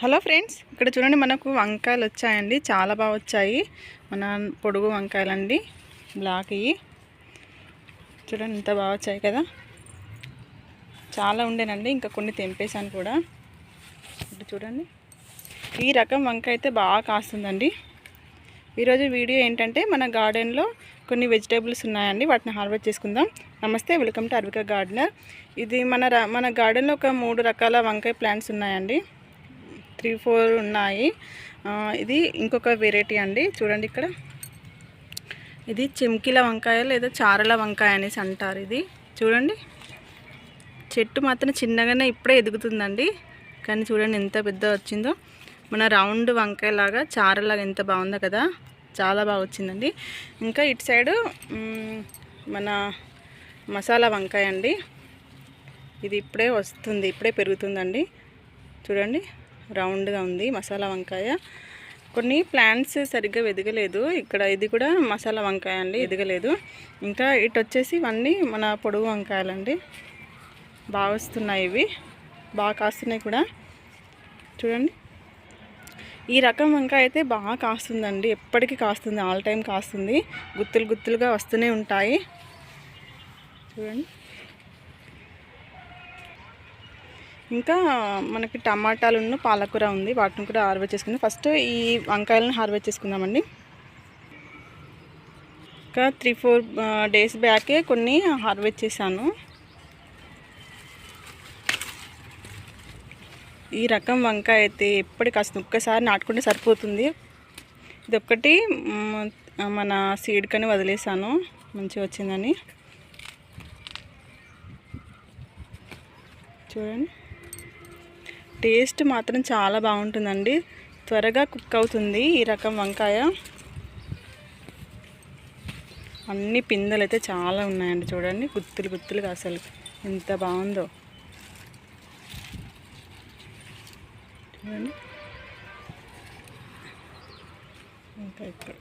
Hello friends ఇక్కడ చూడండి మనకు వంకాయలు వచ్చాయండి. చాలా బాగా వచ్చాయి. మన పొడుగు వంకాయలండి. బ్లాక్ ఇవి. చూడండి ఎంత బాగా వచ్చాయి కదా. చాలా ఉండేనండి ఇంకా కొన్ని తెంపేశాను కూడా. ఇప్పుడు చూడండి. ఈ రకం వంకాయ అయితే బాగా కాస్తుందండి. ఈరోజు వీడియో ఏంటంటే మన గార్డెన్లో కొన్ని వెజిటేబుల్స్ ఉన్నాయండి. వాటిని హార్వెస్ట్ చేసుకుందాం. నమస్తే వెల్కమ్ టు అర్విక గార్డెనర్. ఇది మన మన గార్డెన్లో ఒక మూడు రకాల వంకాయ ప్లాంట్స్ ఉన్నాయండి. త్రీ ఫోర్ ఉన్నాయి. ఇది ఇంకొక వెరైటీ అండి. చూడండి ఇక్కడ. ఇది చెంకిల వంకాయ లేదా చారల వంకాయ అనేసి అంటారు ఇది. చూడండి. చెట్టు మాత్రం చిన్నగానే ఇప్పుడే ఎదుగుతుందండి. కానీ చూడండి ఎంత పెద్ద వచ్చిందో. మన రౌండ్ వంకాయ లాగా చారలాగా ఎంత బాగుందో కదా. చాలా బాగా వచ్చిందండి. ఇంకా ఇటు సైడు మన మసాలా వంకాయ అండి. ఇది ఇప్పుడే వస్తుంది ఇప్పుడే పెరుగుతుందండి. చూడండి. రౌండ్గా ఉంది మసాలా వంకాయ. కొన్ని ప్లాంట్స్ సరిగ్గా ఎదగలేదు ఇక్కడ ఇది కూడా మసాలా వంకాయ అండి ఎదగలేదు. ఇంకా ఇటు వచ్చేసి ఇవన్నీ మన పొడుగు వంకాయలండి. బాగా వస్తున్నాయి ఇవి. బాగా కాస్తున్నాయి కూడా. చూడండి. ఈ రకం వంకాయ అయితే బాగా కాస్తుందండి. ఎప్పటికీ కాస్తుంది. ఆల్ టైం కాస్తుంది. గుత్తులు గుత్తులుగా వస్తూనే ఉంటాయి. చూడండి. ఇంకా మనకి టమాటాలు పాలకూర ఉంది వాటిని కూడా హార్వెస్ట్ చేసుకుందాం. ఫస్ట్ ఈ వంకాయలను హార్వెస్ట్ చేసుకుందామండి. ఇంకా త్రీ ఫోర్ డేస్ బ్యాకే కొన్ని హార్వెస్ట్ చేశాను. ఈ రకం వంకాయ అయితే ఎప్పటికస్తుంది కాస్త ఒక్కసారి నాటుకుంటే సరిపోతుంది. ఇది ఒక్కటి మన సీడ్ కని వదిలేసాను మంచిగా వచ్చిందని. చూడండి. టేస్ట్ మాత్రం చాలా బాగుంటుందండి. త్వరగా కుక్ అవుతుంది ఈ రకం వంకాయ. అన్ని పిందెలు అయితే చాలా ఉన్నాయండి చూడండి. గుత్తులు గుత్తులుగా అసలు ఎంత బాగుందో. చూడండి. ఇంకా ఇక్కడ.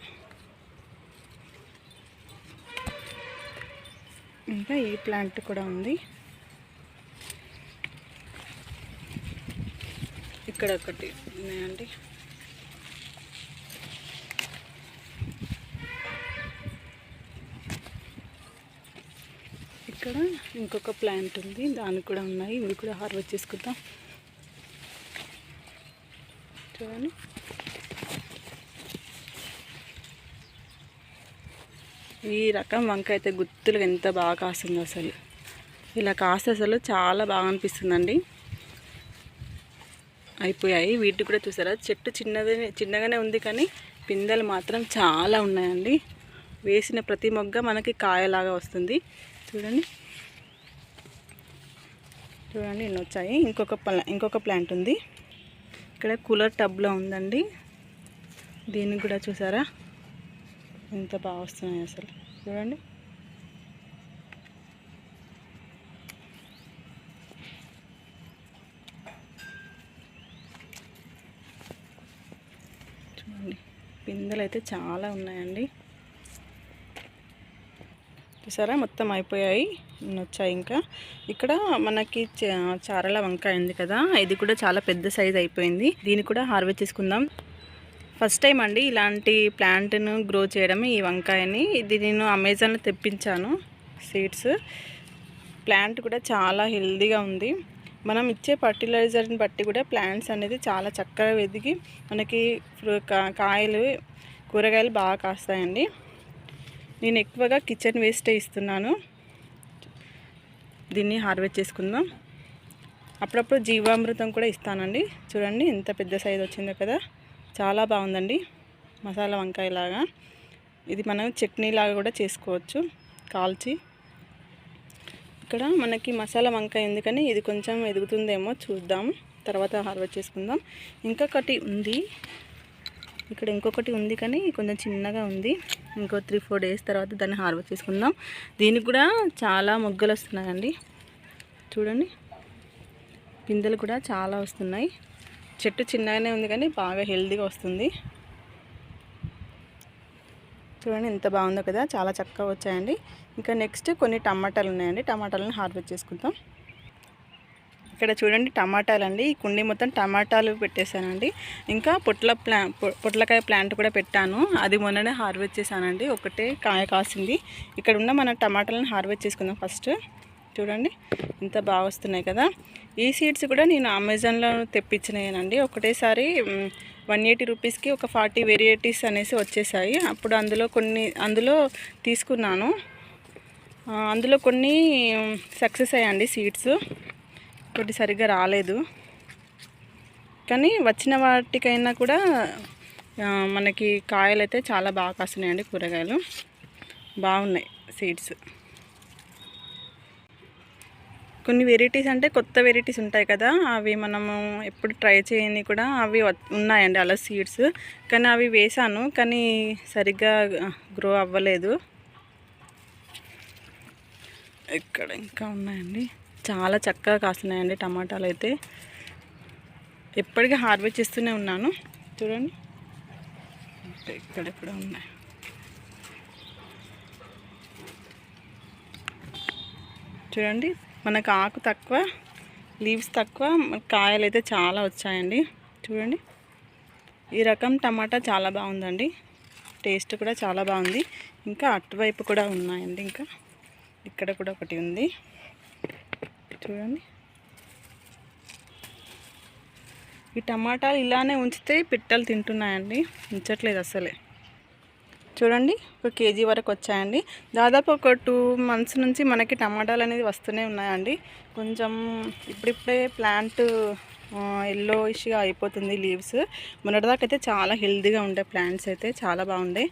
ఇంకా ఈ ప్లాంట్ కూడా ఉంది. ఇక్కడ ఒకటి ఉన్నాయండి. ఇక్కడ ఇంకొక ప్లాంట్ ఉంది దానికి కూడా ఉన్నాయి ఇవి కూడా హార్వెస్ట్ చేసుకుందాం. చూడండి. ఈ రకం వంక అయితే గుత్తులు ఎంత బాగా కాస్తుందో అసలు. ఇలా కాస్తే అసలు చాలా బాగా అనిపిస్తుందండి. అయిపోయాయి. వీటికి కూడా చూసారా? చెట్టు చిన్నదే చిన్నగానే ఉంది కానీ పిందెలు మాత్రం చాలా ఉన్నాయండి. వేసిన ప్రతి మొగ్గ మనకి కాయలాగా వస్తుంది. చూడండి. చూడండి ఎన్ని వచ్చాయి. ఇంకొక ప్లా ఇంకొక ప్లాంట్ ఉంది. ఇక్కడ కూలర్ టబ్లో ఉందండి. దీనికి కూడా చూసారా? ఎంత బాగా వస్తున్నాయి అసలు. చూడండి చూడండి పిందెలు అయితే చాలా ఉన్నాయండి. చూసారా? మొత్తం అయిపోయాయి. వచ్చాయి ఇంకా. ఇక్కడ మనకి చ- చారల వంకాయ ఉంది కదా? ఇది కూడా చాలా పెద్ద సైజ్ అయిపోయింది. దీన్ని కూడా హార్వెస్ట్ చేసుకుందాం. ఫస్ట్ టైం అండి ఇలాంటి ప్లాంట్ను గ్రో చేయడం ఈ వంకాయని. ఇది నేను అమెజాన్లో తెప్పించాను సీడ్స్. ప్లాంట్ కూడా చాలా హెల్దీగా ఉంది. మనం ఇచ్చే ఫర్టిలైజర్ని బట్టి కూడా ప్లాంట్స్ అనేది చాలా చక్కగా ఎదిగి మనకి కా- కాయలు కూరగాయలు బాగా కాస్తాయండి. నేను ఎక్కువగా కిచెన్ వేస్టే ఇస్తున్నాను. దీన్ని హార్వెస్ట్ చేసుకుందాం. అప్పుడప్పుడు జీవామృతం కూడా ఇస్తానండి. చూడండి ఎంత పెద్ద సైజ్ వచ్చిందో కదా. చాలా బాగుందండి. మసాలా వంకాయ లాగా ఇది మనం చట్నీ లాగా కూడా చేసుకోవచ్చు. కాల్చి ఇక్కడ మనకి మసాలా వంకాయ ఉంది కానీ ఇది కొంచెం ఎదుగుతుందేమో చూద్దాం. తర్వాత హార్వెస్ట్ చేసుకుందాం. ఇంకొకటి ఉంది. ఇక్కడ ఇంకొకటి ఉంది కానీ కొంచెం చిన్నగా ఉంది. ఇంకో త్రీ ఫోర్ డేస్ తర్వాత దాన్ని హార్వెస్ట్ చేసుకుందాం. దీనికి కూడా చాలా మొగ్గలు వస్తున్నాయండి. చూడండి. పిందెలు కూడా చాలా వస్తున్నాయి. చెట్టు చిన్నగానే ఉంది కానీ బాగా హెల్దీగా వస్తుంది. చూడండి ఎంత బాగుందో కదా. చాలా చక్కగా వచ్చాయండి. ఇంకా నెక్స్ట్ కొన్ని టమాటాలు ఉన్నాయండి. టమాటాలను హార్వెస్ట్ చేసుకుందాం ఇక్కడ చూడండి టమాటాలు అండి ఈ కుండీ మొత్తం టమాటాలు పెట్టేశానండి. ఇంకా పొట్ల ప్లా పొట్లకాయ ప్లాంట్ కూడా పెట్టాను. అది మొన్ననే హార్వెస్ట్ చేశానండి. ఒకటే కాయ కాసింది. ఇక్కడ ఉన్న మన టమాటాలను హార్వెస్ట్ చేసుకుందాం ఫస్ట్. చూడండి. ఇంత బాగా వస్తున్నాయి కదా. ఈ సీడ్స్ కూడా నేను అమెజాన్లో తెప్పించినాయనండి. ఒకటేసారి వన్ ఎయిటీ రూపీస్కి ఒక ఫార్టీ వెరైటీస్ అనేసి వచ్చేసాయి. అప్పుడు అందులో కొన్ని అందులో తీసుకున్నాను. అందులో కొన్ని సక్సెస్ అయ్యాయండి సీడ్స్ కొన్ని సరిగ్గా రాలేదు. కానీ వచ్చిన వాటికైనా కూడా మనకి కాయలు అయితే చాలా బాగా కాస్తున్నాయండి కూరగాయలు. బాగున్నాయి సీడ్స్ కొన్ని వెరైటీస్ అంటే కొత్త వెరైటీస్ ఉంటాయి కదా అవి మనము ఎప్పుడు ట్రై చేయని కూడా అవి వ- ఉన్నాయండి అలా సీడ్స్ కానీ అవి వేసాను కానీ సరిగ్గా గ్రో అవ్వలేదు. ఇక్కడ ఇంకా ఉన్నాయండి. చాలా చక్కగా కాస్తున్నాయండి టమాటాలు అయితే ఎప్పటికీ హార్వెస్ట్ చేస్తూనే ఉన్నాను. చూడండి. ఇక్కడ ఉన్నాయి. చూడండి. మనకు ఆకు తక్కువ లీవ్స్ తక్కువ కాయలు అయితే చాలా వచ్చాయండి. చూడండి. ఈ రకం టమాటా చాలా బాగుందండి. టేస్ట్ కూడా చాలా బాగుంది. ఇంకా అటువైపు కూడా ఉన్నాయండి ఇంకా. ఇక్కడ కూడా ఒకటి ఉంది. చూడండి. ఈ టమాటాలు ఇలానే ఉంచితే పిట్టలు తింటున్నాయండి. ఉంచట్లేదు అసలే. చూడండి ఒక కేజీ వరకు వచ్చాయండి. దాదాపు ఒక టూ మంత్స్ నుంచి మనకి టమాటాలు అనేది వస్తూనే ఉన్నాయండి. కొంచెం ఇప్పుడిప్పుడే ప్లాంట్ ఎల్లోయిష్గా అయిపోతుంది లీవ్స్ మొన్నటిదాకైతే అయితే చాలా హెల్దీగా ఉండే ప్లాంట్స్ అయితే చాలా బాగుండే.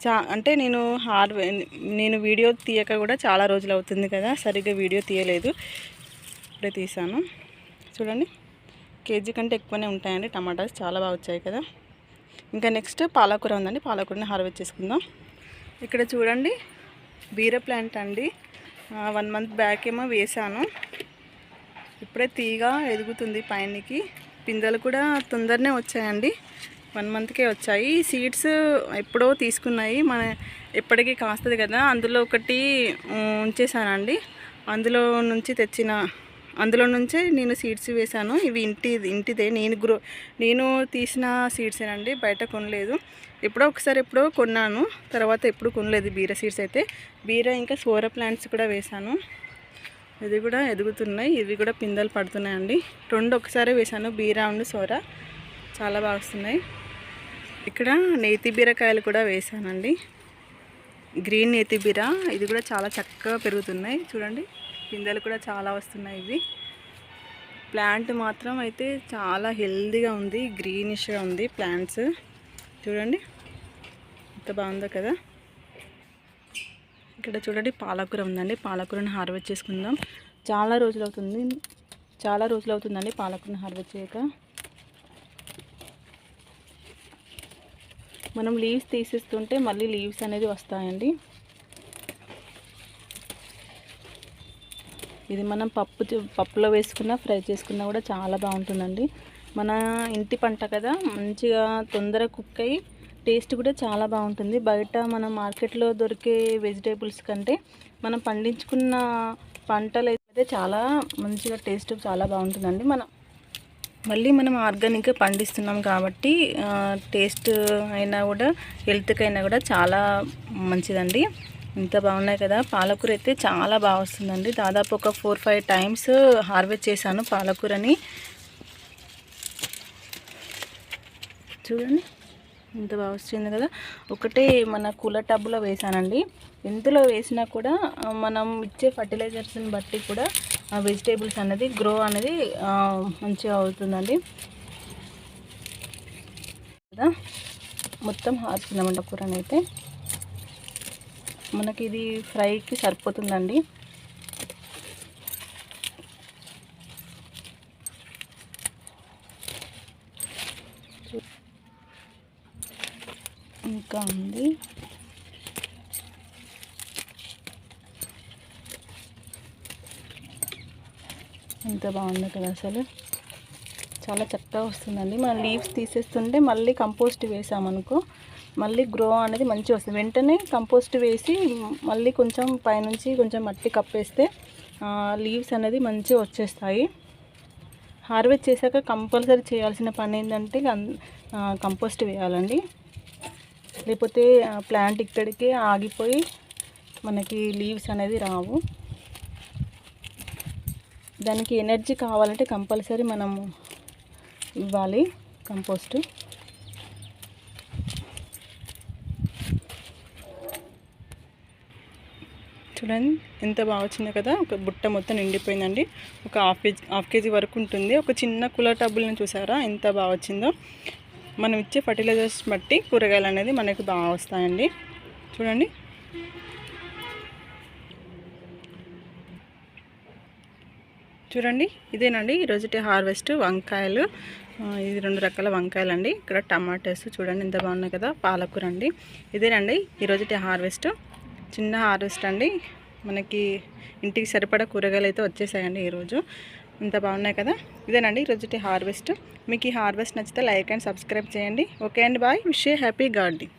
చా అంటే నేను హార్ నేను వీడియో తీయక కూడా చాలా రోజులు అవుతుంది కదా సరిగ్గా వీడియో తీయలేదు. ఇప్పుడే తీసాను. చూడండి. కేజీ కంటే ఎక్కువనే ఉంటాయండి. టమాటాస్ చాలా బాగా వచ్చాయి కదా. ఇంకా నెక్స్ట్ పాలకూర ఉందండి. పాలకూరని హార్వెస్ట్ చేసుకుందాం. ఇక్కడ చూడండి. బీర ప్లాంట్ అండి. వన్ మంత్ బ్యాక్ ఏమో వేసాను. ఇప్పుడే తీగ ఎదుగుతుంది పైనకి. పిందెలు కూడా తొందరనే వచ్చాయండి. వన్ మంత్కే వచ్చాయి. సీడ్స్ ఎప్పుడో తీసుకున్నాయి. మన ఎప్పటికీ కాస్తుంది కదా. అందులో ఒకటి ఉంచేసానండి అందులో నుంచి తెచ్చిన అందులో నుంచే నేను సీడ్స్ వేశాను. ఇవి ఇంటి ఇంటిదే. నేను గ్రో నేను తీసిన సీడ్సేనండి. బయట కొనలేదు. ఎప్పుడో ఒకసారి ఎప్పుడో కొన్నాను. తర్వాత ఎప్పుడు కొనలేదు బీర సీడ్స్ అయితే. బీర ఇంకా సోర ప్లాంట్స్ కూడా వేశాను. ఇది కూడా ఎదుగుతున్నాయి. ఇవి కూడా పిందెలు పడుతున్నాయండి. రెండు ఒకసారి వేశాను. బీరా అండ్ సోర. చాలా బాగా వస్తున్నాయి. ఇక్కడ నేతి బీరకాయలు కూడా వేసానండి గ్రీన్ నేతి బీర ఇది కూడా చాలా చక్కగా పెరుగుతున్నాయి. చూడండి పిందెలు కూడా చాలా వస్తున్నాయి ఇవి. ప్లాంట్ మాత్రం అయితే చాలా హెల్దీగా ఉంది గ్రీనిష్గా ఉంది ప్లాంట్స్. చూడండి ఎంత బాగుందో కదా. ఇక్కడ చూడండి పాలకూర ఉందండి. పాలకూరని హార్వెస్ట్ చేసుకుందాం. చాలా రోజులు అవుతుంది చాలా రోజులు అవుతుందండి పాలకూరని హార్వెస్ట్ చేయక. మనం లీవ్స్ తీసేస్తుంటే మళ్ళీ లీవ్స్ అనేది వస్తాయండి. ఇది మనం పప్పు పప్పులో వేసుకున్నా ఫ్రై చేసుకున్నా కూడా చాలా బాగుంటుందండి. మన ఇంటి పంట కదా మంచిగా తొందరగా కుక్ అయ్యి టేస్ట్ కూడా చాలా బాగుంటుంది. బయట మన మార్కెట్లో దొరికే వెజిటేబుల్స్ కంటే మనం పండించుకున్న పంటలు అయితే చాలా మంచిగా టేస్ట్ చాలా బాగుంటుందండి. మనం మళ్ళీ మనం ఆర్గానిక్గా పండిస్తున్నాం కాబట్టి టేస్ట్ అయినా కూడా హెల్త్కి అయినా కూడా చాలా మంచిదండి. ఇంత బాగున్నాయి కదా. పాలకూర అయితే చాలా బాగా వస్తుందండి. దాదాపు ఒక ఫోర్ ఫైవ్ టైమ్స్ హార్వెస్ట్ చేశాను పాలకూరని. చూడండి ఇంత బాగా వస్తుంది కదా. ఒకటే మన కూలర్ టబ్లో వేసానండి ఎంతలో వేసినా కూడా మనం ఇచ్చే ఫర్టిలైజర్స్ని బట్టి కూడా వెజిటేబుల్స్ అనేది గ్రో అనేది మంచిగా అవుతుందండి. కదా? మొత్తం హార్చుకుందామండి కూరని అయితే మనకి ఇది ఫ్రైకి సరిపోతుందండి. ఇంకా ఉంది. ఎంత బాగుంది కదా అసలు. చాలా చక్కగా వస్తుందండి. మన లీవ్స్ తీసేస్తుంటే మళ్ళీ కంపోస్ట్ వేసామనుకో మళ్ళీ గ్రో అనేది మంచిగా వస్తుంది. వెంటనే కంపోస్ట్ వేసి మళ్ళీ కొంచెం పైనుంచి కొంచెం మట్టి కప్పేస్తే లీవ్స్ అనేది మంచిగా వచ్చేస్తాయి. హార్వెస్ట్ చేశాక కంపల్సరీ చేయాల్సిన పని ఏంటంటే కంపోస్ట్ వేయాలండి. లేకపోతే ప్లాంట్ ఇక్కడికే ఆగిపోయి మనకి లీవ్స్ అనేది రావు. దానికి ఎనర్జీ కావాలంటే కంపల్సరీ మనము ఇవ్వాలి కంపోస్ట్. చూడండి ఎంత బాగా వచ్చిందో కదా. ఒక బుట్ట మొత్తం నిండిపోయిందండి. ఒక హాఫ్ కేజీ హాఫ్ కేజీ వరకు ఉంటుంది. ఒక చిన్న కుల టబ్బులను చూసారా? ఎంత బాగా వచ్చిందో. మనం ఇచ్చే ఫర్టిలైజర్స్ బట్టి కూరగాయలు అనేది మనకు బాగా వస్తాయండి. చూడండి. చూడండి ఇదేనండి. ఈరోజుటి హార్వెస్ట్ వంకాయలు. ఇది రెండు రకాల వంకాయలు అండి ఇక్కడ టమాటాస్ చూడండి ఎంత బాగున్నాయి కదా పాలకూర అండి ఇదేనండి ఈరోజుటి హార్వెస్ట్. చిన్న హార్వెస్ట్ అండి. మనకి ఇంటికి సరిపడా కూరగాయలు అయితే వచ్చేసాయండి ఈరోజు ఇంత బాగున్నాయి కదా. ఇదేనండి ఈరోజుటి హార్వెస్ట్. మీకు ఈ హార్వెస్ట్ నచ్చితే లైక్ అండ్ సబ్స్క్రైబ్ చేయండి. ఓకే అండి బాయ్. Wish happy gardening.